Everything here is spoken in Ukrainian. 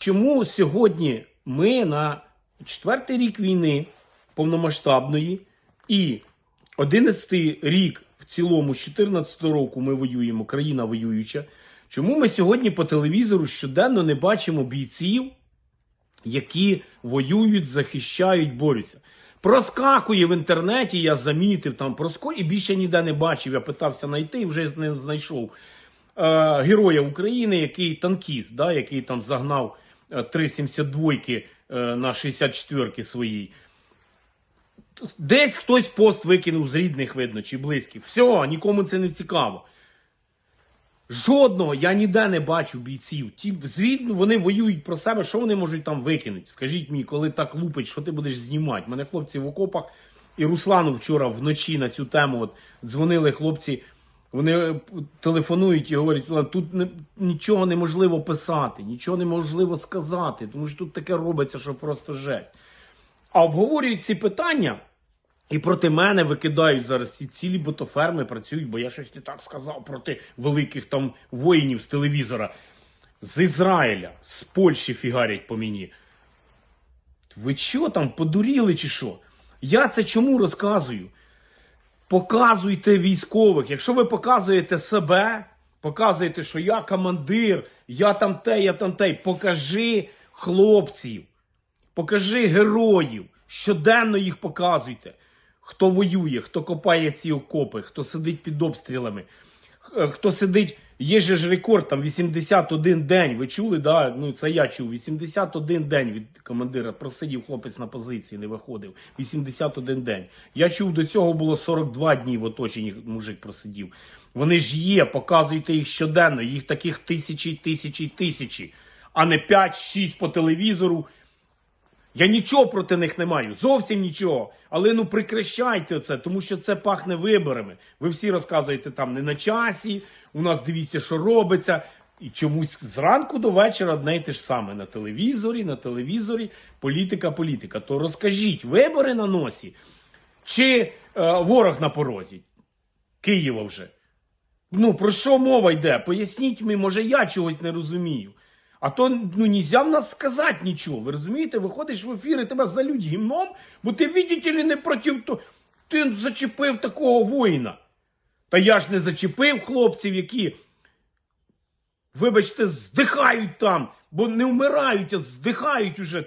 Чому сьогодні ми на четвертий рік війни повномасштабної і 11 рік в цілому, з 14 року ми воюємо, країна воююча. Чому ми сьогодні по телевізору щоденно не бачимо бійців, які воюють, захищають, борються? Проскакує в інтернеті, я замітив там проско і більше ніде не бачив. Я питався знайти і вже не знайшов е, героя України, який танкіст, да, який там загнав 3,72 е, на 64-ки своїй. Десь хтось пост викинув з рідних, видно, чи близьких. Все, нікому це не цікаво. Жодного я ніде не бачу бійців. Ті, звідно, вони воюють про себе, що вони можуть там викинути? Скажіть мені, коли так лупить, що ти будеш знімати? Мене хлопці в окопах і Руслану вчора вночі на цю тему от, дзвонили хлопці. Вони е, телефонують і говорять, «Руслан, тут не, нічого неможливо писати, нічого неможливо сказати, тому що тут таке робиться, що просто жесть. А обговорюють ці питання, і проти мене викидають зараз ці цілі ботоферми працюють, бо я щось не так сказав проти великих там воїнів з телевізора. З Ізраїля, з Польщі фігарять по мені. Ви що там, подуріли чи що? Я це чому розказую? Показуйте військових. Якщо ви показуєте себе, показуєте, що я командир, я там те, я там те. Покажи хлопців, покажи героїв. Щоденно їх показуйте. Хто воює, хто копає ці окопи, хто сидить під обстрілами, хто сидить. Є же ж рекорд, там 81 день. Ви чули, да? Ну це я чув. 81 день від командира просидів хлопець на позиції, не виходив. 81 день. Я чув, до цього було 42 дні в оточенні мужик просидів. Вони ж є, показуйте їх щоденно, їх таких тисячі, тисячі, тисячі, а не 5-6 по телевізору. Я нічого проти них не маю, зовсім нічого. Але ну прекращайте це, тому що це пахне виборами. Ви всі розказуєте там не на часі. У нас дивіться, що робиться. І чомусь зранку до вечора одне й те ж саме на телевізорі, на телевізорі, політика, політика. То розкажіть, вибори на носі чи е, ворог на порозі Києва вже? Ну про що мова йде? Поясніть мені, може я чогось не розумію. А то ну нельзя в нас сказати нічого. Ви розумієте, виходиш в ефір і тебе залють гімном, бо ти видите ли, не проти того. Ти зачепив такого воїна. Та я ж не зачепив хлопців, які, вибачте, здихають там, бо не вмирають, а здихають уже.